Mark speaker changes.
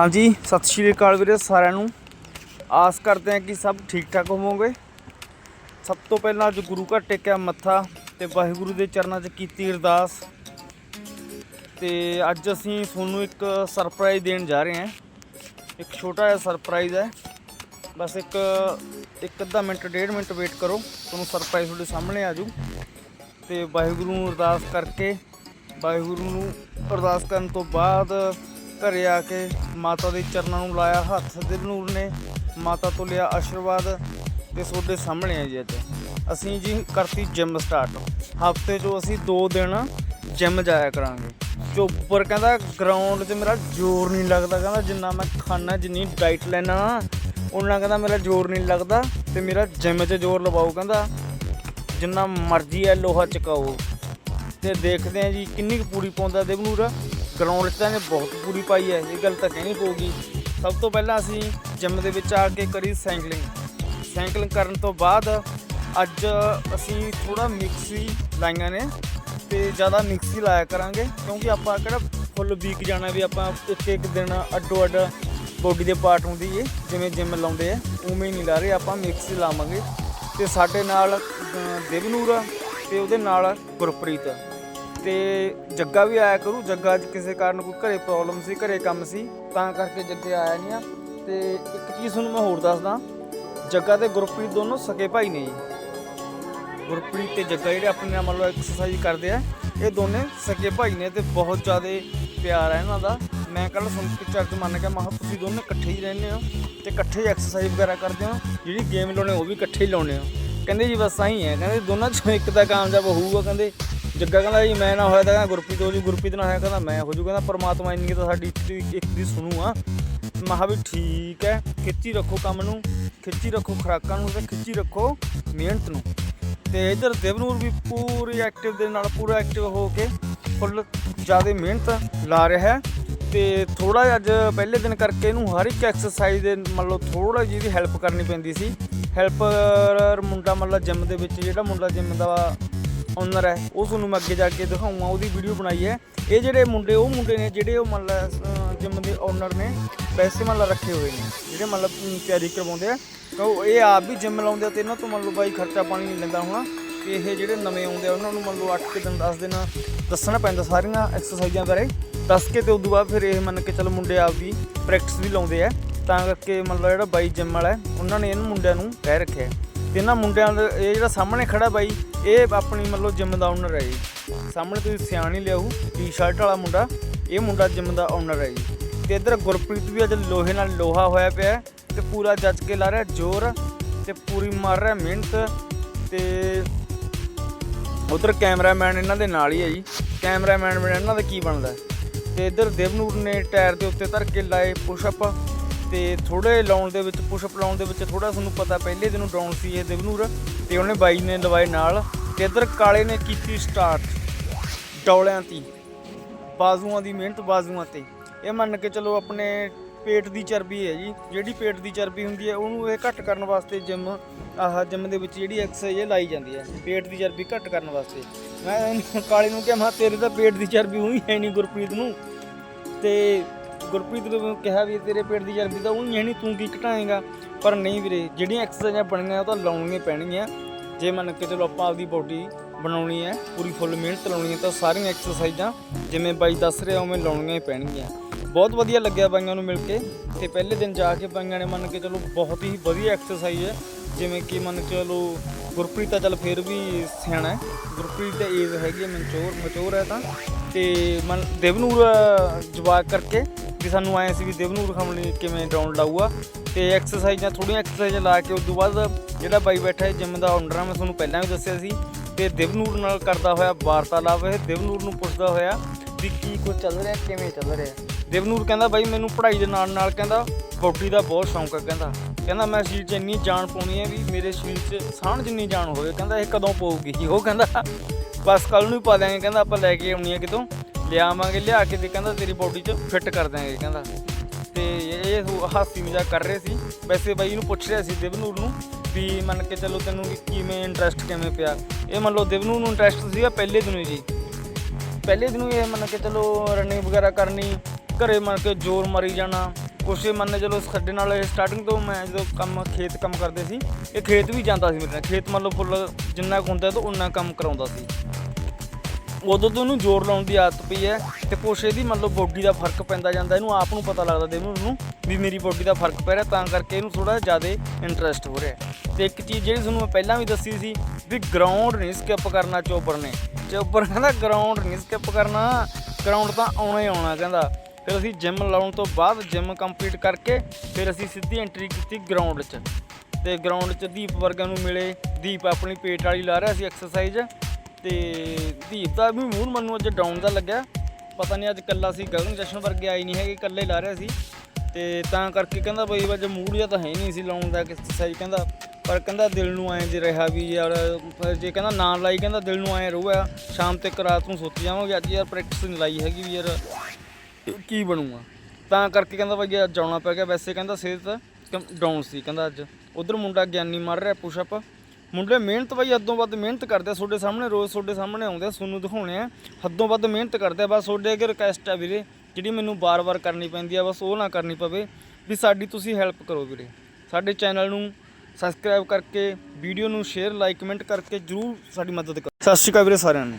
Speaker 1: ਹਾਂਜੀ, ਸਤਿ ਸ਼੍ਰੀ ਅਕਾਲ ਵੀਰੇ ਸਾਰਿਆਂ ਨੂੰ। ਆਸ ਕਰਦੇ ਹਾਂ ਕਿ ਸਭ ਠੀਕ ਠਾਕ ਹੋਵੋਗੇ। ਸਭ ਤੋਂ ਪਹਿਲਾਂ ਅੱਜ ਗੁਰੂ ਘਰ ਟੇਕਿਆ ਮੱਥਾ ਤੇ ਵਾਹਿਗੁਰੂ ਦੇ ਚਰਨਾਂ 'ਚ ਕੀਤੀ ਅਰਦਾਸ। ਤੇ ਅੱਜ ਅਸੀਂ ਤੁਹਾਨੂੰ ਇੱਕ ਸਰਪ੍ਰਾਈਜ਼ ਦੇਣ ਜਾ ਰਹੇ ਹਾਂ। ਇੱਕ ਛੋਟਾ ਜਿਹਾ ਸਰਪ੍ਰਾਈਜ਼ ਹੈ। ਬਸ ਇੱਕ ਇੱਕ ਅੱਧਾ ਮਿੰਟ, ਡੇਢ ਮਿੰਟ ਵੇਟ ਕਰੋ। ਤੁਹਾਨੂੰ ਸਰਪ੍ਰਾਈਜ਼ ਤੁਹਾਡੇ ਸਾਹਮਣੇ ਆ ਜੂ ਤੇ ਵਾਹਿਗੁਰੂ ਨੂੰ ਅਰਦਾਸ ਕਰਕੇ, ਵਾਹਿਗੁਰੂ ਨੂੰ ਅਰਦਾਸ ਕਰਨ ਤੋਂ ਬਾਅਦ ਘਰੇ ਆ ਕੇ ਮਾਤਾ ਦੇ ਚਰਨਾਂ ਨੂੰ ਲਾਇਆ ਹੱਥ ਦਿਲਨੂਰ ਨੇ ਮਾਤਾ ਤੋਂ ਲਿਆ ਆਸ਼ੀਰਵਾਦ ਤੇ ਤੁਹਾਡੇ ਸਾਹਮਣੇ ਆ ਜੀ ਅੱਜ। ਅਸੀਂ ਜੀ ਕਰਤੀ ਜਿਮ ਸਟਾਰਟ ਹਫ਼ਤੇ 'ਚੋਂ ਅਸੀਂ 2 ਦਿਨ ਜਿਮ ਜਾਇਆ ਕਰਾਂਗੇ। ਜੋ ਉੱਪਰ ਕਹਿੰਦਾ ਗਰਾਊਂਡ 'ਤੇ ਮੇਰਾ ਜ਼ੋਰ ਨਹੀਂ ਲੱਗਦਾ, ਕਹਿੰਦਾ ਜਿੰਨਾ ਮੈਂ ਖਾਣਾ ਜਿੰਨੀ ਡਾਈਟ ਲੈਣਾ ਨਾ ਉਹਨਾਂ ਕਹਿੰਦਾ ਮੇਰਾ ਜ਼ੋਰ ਨਹੀਂ ਲੱਗਦਾ ਤੇ ਮੇਰਾ ਜਿਮ 'ਚ ਜ਼ੋਰ ਲਵਾਓ, ਕਹਿੰਦਾ ਜਿੰਨਾ ਮਰਜ਼ੀ ਹੈ ਲੋਹਾ ਚਕਾਓ। ਤੇ ਦੇਖਦੇ ਆ ਜੀ ਕਿੰਨੀ ਕੁ ਪੂਰੀ ਪਾਉਂਦਾ ਦੇਵਨੂਰ ਗਰਾਊਂਡ 'ਚ ਤਾਂ ਇਹਨੇ ਬਹੁਤ ਪੂਰੀ ਪਾਈ ਹੈ ਇਹ ਗੱਲ ਤਾਂ ਕਹਿਣੀ ਪਊਗੀ। ਸਭ ਤੋਂ ਪਹਿਲਾਂ ਅਸੀਂ ਜਿਮ ਦੇ ਵਿੱਚ ਆ ਕੇ ਕਰੀ ਸਾਈਕਲਿੰਗ ਸਾਈਕਲਿੰਗ ਕਰਨ ਤੋਂ ਬਾਅਦ ਅੱਜ ਅਸੀਂ ਥੋੜਾ ਮਿਕਸੀ ਲਾਈਆਂ ਨੇ ਤੇ ਜ਼ਿਆਦਾ ਮਿਕਸੀ ਲਾਇਆ ਕਰਾਂਗੇ ਕਿਉਂਕਿ ਆਪਾਂ ਕਿਹੜਾ ਫੁੱਲ ਵੀਕ ਜਾਣਾ ਵੀ ਆਪਾਂ ਇੱਕ ਇੱਕ ਦਿਨ ਅੱਡੋ ਅੱਡ ਬੋਡੀ ਦੇ ਪਾਰਟ ਹੁੰਦੀ ਏ ਜਿਵੇਂ ਜਿਮ ਲਾਉਂਦੇ ਆ ਉਵੇਂ ਹੀ ਨਹੀਂ ਲਾ ਰਹੇ ਆਪਾਂ ਮਿਕਸੀ ਲਾਵਾਂਗੇ। ਤੇ ਸਾਡੇ ਨਾਲ ਅਹ, ਦੇਵਨੂਰ ਆ ਤੇ ਉਹਦੇ ਨਾਲ ਗੁਰਪ੍ਰੀਤ ਤੇ ਜੱਗਾ ਵੀ ਆਇਆ ਕਰੂ। ਜੱਗਾ ਅੱਜ ਕਿਸੇ ਕਾਰਨ ਕੋਈ ਘਰੇ ਪ੍ਰੋਬਲਮ ਸੀ, ਘਰੇ ਕੰਮ ਸੀ, ਤਾਂ ਕਰਕੇ ਜੱਗੇ ਆਇਆ ਨਹੀਂ ਆ। ਤੇ ਇੱਕ ਚੀਜ਼ ਤੁਹਾਨੂੰ ਮੈਂ ਹੋਰ ਦੱਸਦਾ, ਜੱਗਾ ਤੇ ਗੁਰਪ੍ਰੀਤ ਦੋਨੋਂ ਸਕੇ ਭਾਈ ਨੇ ਜੀ। ਗੁਰਪ੍ਰੀਤ ਤੇ ਜੱਗਾ ਜਿਹੜੇ ਆਪਣੇ ਨਾਲ ਮਤਲਬ ਐਕਸਰਸਾਈਜ਼ ਕਰਦੇ ਆ, ਇਹ ਦੋਨੇ ਸਕੇ ਭਾਈ ਨੇ ਤੇ ਬਹੁਤ ਜ਼ਿਆਦਾ ਪਿਆਰ ਹੈ ਇਹਨਾਂ ਦਾ। ਮੈਂ ਕੱਲ ਸੁਣ ਕੇ ਚਰਚ ਮੰਨ ਕੇ ਮਹਾ, ਤੁਸੀਂ ਦੋਨੇ ਇਕੱਠੇ ਹੀ ਰਹਿੰਦੇ ਹੋ ਤੇ ਇਕੱਠੇ ਹੀ ਐਕਸਰਸਾਈਜ਼ ਵਗੈਰਾ ਕਰਦੇ ਹੋ। ਜਿਹੜੀ ਗੇਮ ਲਾਉਣੇ ਉਹ ਵੀ ਇਕੱਠੇ ਹੀ ਲਾਉਣੇ ਹੋ। ਕਹਿੰਦੇ ਜੀ ਬਸ ਆਹੀ ਹੈ, ਕਹਿੰਦੇ ਦੋਨਾਂ ਚੋਂ ਇੱਕ ਤਾਂ ਕਾਮਯਾਬ ਹੋਊਗਾ, ਕਹਿੰਦੇ ਜੱਗਾ ਕਹਿੰਦਾ ਜੀ, ਮੈਂ ਨਾ ਹੋਇਆ ਤਾਂ ਕਹਿੰਦਾ ਗੁਰਪ੍ਰੀਤ ਹੋ ਜੀ, ਗੁਰਪ੍ਰੀਤ ਨਾ ਹੋਇਆ ਕਹਿੰਦਾ ਮੈਂ ਹੋ ਜੂ, ਕਹਿੰਦਾ ਪਰਮਾਤਮਾ ਇੰਨੀ ਤਾਂ ਸਾਡੀ ਇੱਕ ਦੀ- ਸੁਣੂ ਆ। ਮਹਾ ਵੀ ਠੀਕ ਹੈ, ਖਿੱਚੀ ਰੱਖੋ ਕੰਮ ਨੂੰ, ਖਿੱਚੀ ਰੱਖੋ ਖੁਰਾਕਾਂ ਨੂੰ ਤੇ ਖਿੱਚੀ ਰੱਖੋ ਮਿਹਨਤ ਨੂੰ। ਤੇ ਇਧਰ ਦੇਵਨੂਰ ਵੀ ਪੂਰੀ ਐਕਟਿਵ ਦੇ ਨਾਲ ਪੂਰਾ ਐਕਟਿਵ ਹੋ ਕੇ ਫੁੱਲ ਜ਼ਿਆਦਾ ਮਿਹਨਤ ਲਾ ਰਿਹਾ ਹੈ। ਤੇ ਥੋੜਾ ਜਿਹਾ ਅੱਜ ਪਹਿਲੇ ਦਿਨ ਕਰਕੇ ਇਹਨੂੰ ਹਰ ਇੱਕ ਐਕਸਰਸਾਈਜ਼ ਦੇ ਮੰਨ ਲਓ ਥੋੜਾ ਜਿਹੀ ਦੀ ਹੈਲਪ ਕਰਨੀ ਪੈਂਦੀ ਸੀ। ਹੈਲਪਰ ਮੁੰਡਾ ਮੰਨ ਲਓ ਜਿਮ ਦੇ ਵਿੱਚ, ਜਿਹੜਾ ਮੁੰਡਾ ਜਿਮ ਦਾ ਓਨਰ ਹੈ ਉਹ ਤੁਹਾਨੂੰ ਮੈਂ ਅੱਗੇ ਜਾ ਕੇ ਦਿਖਾਉਂਗਾ ਉਹਦੀ ਵੀਡੀਓ ਬਣਾਈ ਹੈ। ਇਹ ਜਿਹੜੇ ਮੁੰਡੇ ਉਹ ਮੁੰਡੇ ਨੇ ਜਿਹੜੇ ਉਹ ਮੰਨ ਲਾ ਜਿਮ ਦੇ ਓਨਰ ਨੇ ਪੈਸੇ ਮੰਨ ਲਾ ਰੱਖੇ ਹੋਏ ਨੇ ਜਿਹੜੇ ਮਤਲਬ ਲਾ ਤਿਆਰੀ ਕਰਵਾਉਂਦੇ ਆ। ਉਹ ਇਹ ਆਪ ਵੀ ਜਿਮ ਲਾਉਂਦੇ ਆ ਤੇ ਇਹਨਾਂ ਤੋਂ ਮੰਨ ਲਓ ਬਾਈ ਖਰਚਾ ਪਾਣੀ ਨਹੀਂ ਲੈਂਦਾ ਹੋਣਾ। ਤੇ ਇਹ ਜਿਹੜੇ ਨਵੇਂ ਆਉਂਦੇ ਆ ਉਹਨਾਂ ਨੂੰ ਮੰਨ ਲਓ 8 ਦਿਨ 10 ਦਿਨ ਦੱਸਣਾ ਪੈਂਦਾ ਸਾਰੀਆਂ ਐਕਸਰਸਾਈਜ਼ਾਂ ਬਾਰੇ। ਦੱਸ ਕੇ ਤੇ ਉਦੋਂ ਬਾਅਦ ਫਿਰ ਇਹ ਮੰਨ ਕੇ ਚੱਲ ਮੁੰਡੇ ਆਪ ਵੀ ਪ੍ਰੈਕਟਿਸ ਵੀ ਲਾਉਂਦੇ ਆ। ਤਾਂ ਕਰਕੇ ਮਤਲਬ ਜਿਹੜਾ ਬਾਈ ਜਿਮ ਵਾਲਾ ਹੈ, ਉਹਨਾਂ ਨੇ ਇਹਨਾਂ ਮੁੰਡਿਆਂ ਨੂੰ ਕਹਿ ਰੱਖਿਆ ਇਹਨਾਂ ਮੁੰਡਿਆਂ ਦਾ ਇਹ ਜਿਹੜਾ ਸਾਹਮਣੇ ਖੜਾ ਬਾਈ, ਇਹ ਆਪਣੀ ਮਤਲਬ ਜਿਮ ਦਾ ਓਨਰ ਹੈ ਜੀ। ਸਾਹਮਣੇ ਤੁਸੀਂ ਸਿਆਣ ਹੀ ਲਿਆਓ ਟੀ-ਸ਼ਰਟ ਵਾਲਾ ਮੁੰਡਾ, ਇਹ ਮੁੰਡਾ ਜਿਮ ਦਾ ਓਨਰ ਹੈ ਜੀ। ਤੇ ਇੱਧਰ ਗੁਰਪ੍ਰੀਤ ਵੀ ਅੱਜ ਲੋਹੇ ਨਾਲ ਲੋਹਾ ਹੋਇਆ ਪਿਆ ਹੈ ਤੇ ਪੂਰਾ ਜੱਜ ਕੇ ਲਾ ਰਿਹਾ, ਜ਼ੋਰ ਤੇ ਪੂਰੀ ਮਾਰ ਰਿਹਾ, ਮਿਹਨਤ ਤੇ ਉਧਰ ਕੈਮਰਾਮੈਨ ਇਹਨਾਂ ਦੇ ਨਾਲ ਹੀ ਹੈ ਜੀ। ਕੈਮਰਾਮੈਨ ਬਿਨਾਂ ਇਹਨਾਂ ਦਾ ਕੀ ਬਣਦਾ ਹੈ? ਤੇ ਇੱਧਰ ਦੇਵਨੂਰ ਨੇ ਟਾਇਰ ਦੇ ਉੱਤੇ ਧਰ ਕੇ ਲਾਏ ਪੁਸ਼ਅਪ ਤੇ ਥੋੜੇ ਲਾਉਣ ਦੇ ਵਿੱਚ ਪੁਸ਼ਅਪ ਲਾਉਣ ਦੇ ਵਿੱਚ ਥੋੜਾ ਤੁਹਾਨੂੰ ਪਤਾ, ਪਹਿਲੇ ਦਿਨੋਂ ਡਾਊਨ ਸੀ ਇਹ ਦੇਵਨੂਰ ਤੇ ਉਹਨੇ ਬਾਈ ਨੇ ਲਵਾਏ ਨਾਲ ਤੇ ਇੱਧਰ ਕਾਲੇ ਨੇ ਕੀਤੀ ਸਟਾਰਟ ਡੌਲਿਆਂ ਤੀ ਬਾਜ਼ੂਆਂ ਦੀ ਮਿਹਨਤ ਬਾਜ਼ੂਆਂ ਤੇ। ਇਹ ਮੰਨ ਕੇ ਚਲੋ ਆਪਣੇ ਪੇਟ ਦੀ ਚਰਬੀ ਹੈ ਜੀ, ਜਿਹੜੀ ਪੇਟ ਦੀ ਚਰਬੀ ਹੁੰਦੀ ਹੈ ਉਹਨੂੰ ਇਹ ਘੱਟ ਕਰਨ ਵਾਸਤੇ ਜਿਮ ਆਹ ਜਿਮ ਦੇ ਵਿੱਚ ਜਿਹੜੀ ਐਕਸਰਸਾਈਜ਼ ਇਹ ਲਾਈ ਜਾਂਦੀ ਹੈ, ਪੇਟ ਦੀ ਚਰਬੀ ਘੱਟ ਕਰਨ ਵਾਸਤੇ। ਮੈਂ ਕਾਲੇ ਨੂੰ ਕਿਹਾ, ਮੈਂ ਤੇਰੇ ਤਾਂ ਪੇਟ ਦੀ ਚਰਬੀ ਉਹੀ ਹੈ ਨਹੀਂ ਗੁਰਪ੍ਰੀਤ ਨੂੰ। ਤੇ ਗੁਰਪ੍ਰੀਤ ਨੂੰ ਕਿਹਾ ਵੀ ਤੇਰੇ ਪੇਟ ਦੀ ਚਰਬੀ ਤਾਂ ਉਹੀ ਹੈ ਨਹੀਂ ਤੂੰ ਕੀ ਘਟਾਏਗਾ? ਪਰ ਨਹੀਂ ਵੀਰੇ, ਜਿਹੜੀਆਂ ਐਕਸਰਸਾਈਜ਼ਾਂ ਬਣੀਆਂ ਉਹ ਤਾਂ ਲਾਉਣੀਆਂ ਪੈਣਗੀਆਂ। ਜੇ ਮੰਨ ਕੇ ਚਲੋ ਆਪਾਂ ਆਪਦੀ ਬੋਡੀ ਬਣਾਉਣੀ ਹੈ, ਪੂਰੀ ਫੁੱਲ ਮਿਹਨਤ ਲਾਉਣੀ ਹੈ, ਤਾਂ ਸਾਰੀਆਂ ਐਕਸਰਸਾਈਜ਼ਾਂ ਜਿਵੇਂ ਬਾਈ ਦੱਸ ਰਿਹਾ, ਉਵੇਂ ਲਾਉਣੀਆਂ ਹੀ ਪੈਣਗੀਆਂ। ਬਹੁਤ ਵਧੀਆ ਲੱਗਿਆ ਬਾਈਆਂ ਨੂੰ ਮਿਲ ਕੇ। ਤੇ ਪਹਿਲੇ ਦਿਨ ਜਾ ਕੇ ਬਾਈਆਂ ਨੇ ਮੰਨ ਕੇ ਚਲੋ ਬਹੁਤ ਹੀ ਵਧੀਆ ਐਕਸਰਸਾਈਜ਼ ਹੈ। ਜਿਵੇਂ ਕਿ ਮੰਨ ਕੇ ਚਲੋ ਗੁਰਪ੍ਰੀਤ ਤਾਂ ਚੱਲ ਫਿਰ ਵੀ ਸਿਆਣਾ ਹੈ। ਗੁਰਪ੍ਰੀਤ ਦੀ ਏਜ ਹੈਗੀ ਹੈ ਮਨਚੋਰ ਮਚੋਰ ਹੈ ਤਾਂ। ਤੇ ਮਨ ਦੇਵਨੂਰ ਅ, ਜਵਾਕ ਕਰਕੇ ਕਿ ਸਾਨੂੰ ਆਏ ਸੀ ਵੀ ਦੇਵਨੂਰ ਖਮਣੀ ਕਿਵੇਂ ਡਾਊਨ ਲਾਊਗਾ ਤੇ ਐਕਸਰਸਾਈਜ਼ਾਂ ਥੋੜੀਆਂ ਐਕਸਰਸਾਈਜ਼ਾਂ ਲਾ ਕੇ ਉਸ ਤੋਂ ਬਾਅਦ ਜਿਹੜਾ ਬਾਈ ਬੈਠਾ ਹੈ ਜਿਮ ਦਾ ਓਨਰ ਆ ਮੈਂ ਤੁਹਾਨੂੰ ਪਹਿਲਾਂ ਵੀ ਦੱਸਿਆ ਸੀ। ਤੇ ਦੇਵਨੂਰ ਨਾਲ ਕਰਦਾ ਹੋਇਆ ਵਾਰਤਾਲਾਪ ਇਹ ਦੇਵਨੂਰ ਨੂੰ ਪੁੱਛਦਾ ਹੋਇਆ ਵੀ ਕੀ ਕੁਝ ਚੱਲ ਰਿਹਾ ਕਿਵੇਂ ਚੱਲ ਰਿਹਾ। ਦੇਵਨੂਰ ਕਹਿੰਦਾ ਬਾਈ ਮੈਨੂੰ ਪੜ੍ਹਾਈ ਦੇ ਨਾਲ ਨਾਲ ਕਹਿੰਦਾ ਬੋਡੀ ਦਾ ਬਹੁਤ ਸ਼ੌਂਕ ਹੈ ਕਹਿੰਦਾ ਕਹਿੰਦਾ ਮੈਂ ਸਰੀਰ 'ਚ ਇੰਨੀ ਜਾਨ ਪਾਉਣੀ ਹੈ ਵੀ ਮੇਰੇ ਸਰੀਰ 'ਚ ਸਾਹ ਜਿੰਨੀ ਜਾਨ ਹੋਵੇ। ਕਹਿੰਦਾ ਇਹ ਕਦੋਂ ਪਊਗੀ? ਉਹ ਕਹਿੰਦਾ ਬਸ ਕੱਲ ਨੂੰ ਹੀ ਪਾ ਦਿਆਂਗੇ, ਕਹਿੰਦਾ ਆਪਾਂ ਲੈ ਕੇ ਆਉਣੀ ਆ ਕਿਤੋਂ। ਲਿਆਵਾਂਗੇ, ਲਿਆ ਕੇ ਤੇ ਕਹਿੰਦਾ ਤੇਰੀ ਬੋਡੀ 'ਚ ਫਿੱਟ ਕਰ ਦਿਆਂਗੇ, ਕਹਿੰਦਾ। ਤੇ ਇਹ ਉਹ ਹਾਸੀ ਮਜ਼ਾਕ ਕਰ ਰਹੇ ਸੀ। ਵੈਸੇ ਬਾਈ ਨੂੰ ਪੁੱਛ ਰਿਹਾ ਸੀ ਦਿਵਨੂਰ ਨੂੰ ਵੀ ਮੰਨ ਕੇ ਚੱਲੋ ਤੈਨੂੰ ਕਿਵੇਂ ਇੰਟਰਸਟ ਕਿਵੇਂ ਪਿਆ। ਇਹ ਮੰਨ ਲਓ ਦਿਵਨੂਰ ਨੂੰ ਇੰਟਰਸਟ ਸੀਗਾ ਪਹਿਲੇ ਦਿਨੋਂ ਹੀ ਜੀ। ਪਹਿਲੇ ਦਿਨ ਇਹ ਮੰਨ ਕੇ ਚਲੋ ਰਨਿੰਗ ਵਗੈਰਾ ਕਰਨੀ, ਘਰੇ ਮੰਨ ਕੇ ਜ਼ੋਰ ਮਾਰੀ ਜਾਣਾ। ਕੁਛ ਮੰਨ ਚਲੋ ਸਾਡੇ ਨਾਲ ਇਹ ਸਟਾਰਟਿੰਗ ਤੋਂ ਮੈਂ ਜਦੋਂ ਕੰਮ, ਖੇਤ ਕੰਮ ਕਰਦੇ ਸੀ, ਇਹ ਖੇਤ ਵੀ ਜਾਂਦਾ ਸੀ ਮੇਰੇ ਨਾਲ। ਖੇਤ ਮੰਨ ਲਓ ਫੁੱਲ ਜਿੰਨਾ ਕੁ ਹੁੰਦਾ ਤਾਂ ਉਨਾ ਕੰਮ ਕਰਾਉਂਦਾ ਸੀ। ਉਦੋਂ ਤੋਂ ਇਹਨੂੰ ਜ਼ੋਰ ਲਾਉਣ ਦੀ ਆਦਤ ਪਈ ਹੈ ਤੇ ਕੁਛ ਇਹਦੀ ਮੰਨ ਲਓ ਬੋਡੀ ਦਾ ਫ਼ਰਕ ਪੈਂਦਾ ਜਾਂਦਾ, ਇਹਨੂੰ ਆਪ ਨੂੰ ਪਤਾ ਲੱਗਦਾ ਦੇ ਨੂੰ ਵੀ ਮੇਰੀ ਬੋਡੀ ਦਾ ਫ਼ਰਕ ਪੈ ਰਿਹਾ, ਤਾਂ ਕਰਕੇ ਇਹਨੂੰ ਥੋੜਾ ਜ਼ਿਆਦਾ ਇੰਟਰਸਟ ਹੋ ਰਿਹਾ। ਤੇ ਇੱਕ ਚੀਜ਼ ਜਿਹੜੀ ਤੁਹਾਨੂੰ ਮੈਂ ਪਹਿਲਾਂ ਵੀ ਦੱਸੀ ਸੀ ਵੀ ਗਰਾਊਂਡ ਨਹੀਂ ਸਕਿਪ ਕਰਨਾ, ਚੋਪਰ ਨੇ। ਚੋਪਰ ਕਹਿੰਦਾ ਗਰਾਊਂਡ ਨਹੀਂ ਸਕਿਪ ਕਰਨਾ ਗਰਾਊਂਡ ਤਾਂ ਆਉਣਾ ਹੀ ਆਉਣਾ ਕਹਿੰਦਾ। ਫਿਰ ਅਸੀਂ ਜਿਮ ਲਾਉਣ ਤੋਂ ਬਾਅਦ ਜਿਮ ਕੰਪਲੀਟ ਕਰਕੇ ਫਿਰ ਅਸੀਂ ਸਿੱਧੀ ਐਂਟਰੀ ਕੀਤੀ ਗਰਾਊਂਡ 'ਚ। ਤੇ ਗਰਾਊਂਡ 'ਚ ਦੀਪ ਵਰਗਾ ਨੂੰ ਮਿਲੇ। ਦੀਪ ਆਪਣੀ ਪੇਟ ਵਾਲੀ ਲਾ ਰਿਹਾ ਸੀ ਐਕਸਰਸਾਈਜ਼ ਤੇ ਦੀਪ ਦਾ ਵੀ ਮੂਡ ਮੈਨੂੰ ਅੱਜ ਡਾਊਨ ਦਾ ਲੱਗਿਆ। ਪਤਾ ਨਹੀਂ ਅੱਜ ਕੱਲਾ ਸੀ, ਗਗਨ ਜਸ਼ਨ ਵਰਗੇ ਆਈ ਨਹੀਂ ਹੈਗੇ, ਇਕੱਲੇ ਲਾ ਰਿਹਾ ਸੀ। ਤੇ ਤਾਂ ਕਰਕੇ ਕਹਿੰਦਾ ਬਈ ਵਜ ਮੂਡ ਜਿਹਾ ਤਾਂ ਹੈ ਨਹੀਂ ਸੀ ਲਾਉਣ ਦਾ ਐਕਸਰਸਾਈਜ਼ ਕਹਿੰਦਾ। ਪਰ ਕਹਿੰਦਾ ਦਿਲ ਨੂੰ ਐਂ ਜੇ ਰਿਹਾ ਵੀ ਯਾਰ, ਫਿਰ ਜੇ ਕਹਿੰਦਾ ਨਾ ਲਾਈ ਕਹਿੰਦਾ ਦਿਲ ਨੂੰ ਐਂ ਰਹੂਗਾ। ਸ਼ਾਮ ਤੱਕ ਰਾਤ ਨੂੰ ਸੋਚੀ ਜਾਵਾਂਗੇ, ਅੱਜ ਯਾਰ ਪ੍ਰੈਕਟਿਸ ਨਹੀਂ ਲਾਈ ਹੈਗੀ ਵੀ ਯਾਰ। ਕੀ ਬਣੂਗਾ? ਤਾਂ ਕਰਕੇ ਕਹਿੰਦਾ ਬਈ ਅੱਜ ਆਉਣਾ ਪੈ ਗਿਆ। ਵੈਸੇ ਕਹਿੰਦਾ ਸਿਹਤ ਡਾਊਨ ਸੀ ਕਹਿੰਦਾ ਅੱਜ। ਉਧਰ ਮੁੰਡਾ ਗਿਆਨੀ ਮਾਰ ਰਿਹਾ ਪੁਸ਼ਅਪ ਮੁੰਡੇ ਮਿਹਨਤ ਬਾਈ, ਹੱਦੋਂ ਵੱਧ ਮਿਹਨਤ ਕਰਦੇ ਆ। ਤੁਹਾਡੇ ਸਾਹਮਣੇ ਰੋਜ਼ ਤੁਹਾਡੇ ਸਾਹਮਣੇ ਆਉਂਦੇ ਆ, ਤੁਹਾਨੂੰ ਦਿਖਾਉਣੇ ਆ। ਹੱਦੋਂ ਵੱਧ ਮਿਹਨਤ ਕਰਦੇ ਆ। ਬਸ ਤੁਹਾਡੇ ਅੱਗੇ ਰਿਕਵੈਸਟ ਆ ਵੀਰੇ, ਜਿਹੜੀ ਮੈਨੂੰ ਬਾਰ-ਬਾਰ ਕਰਨੀ ਪੈਂਦੀ ਆ, ਬਸ ਉਹ ਨਾ ਕਰਨੀ ਪਵੇ। ਵੀ ਸਾਡੀ ਤੁਸੀਂ ਹੈਲਪ ਕਰੋ ਵੀਰੇ। ਸਾਡੇ ਚੈਨਲ ਨੂੰ ਸਬਸਕ੍ਰਾਈਬ ਕਰਕੇ ਵੀਡੀਓ ਨੂੰ ਸ਼ੇਅਰ ਲਾਈਕ ਕਮੈਂਟ ਕਰਕੇ ਜਰੂਰ ਸਾਡੀ ਮਦਦ ਕਰੋ। ਸਤਿ ਸ਼੍ਰੀ ਅਕਾਲ ਵੀਰੇ ਸਾਰਿਆਂ ਨੂੰ।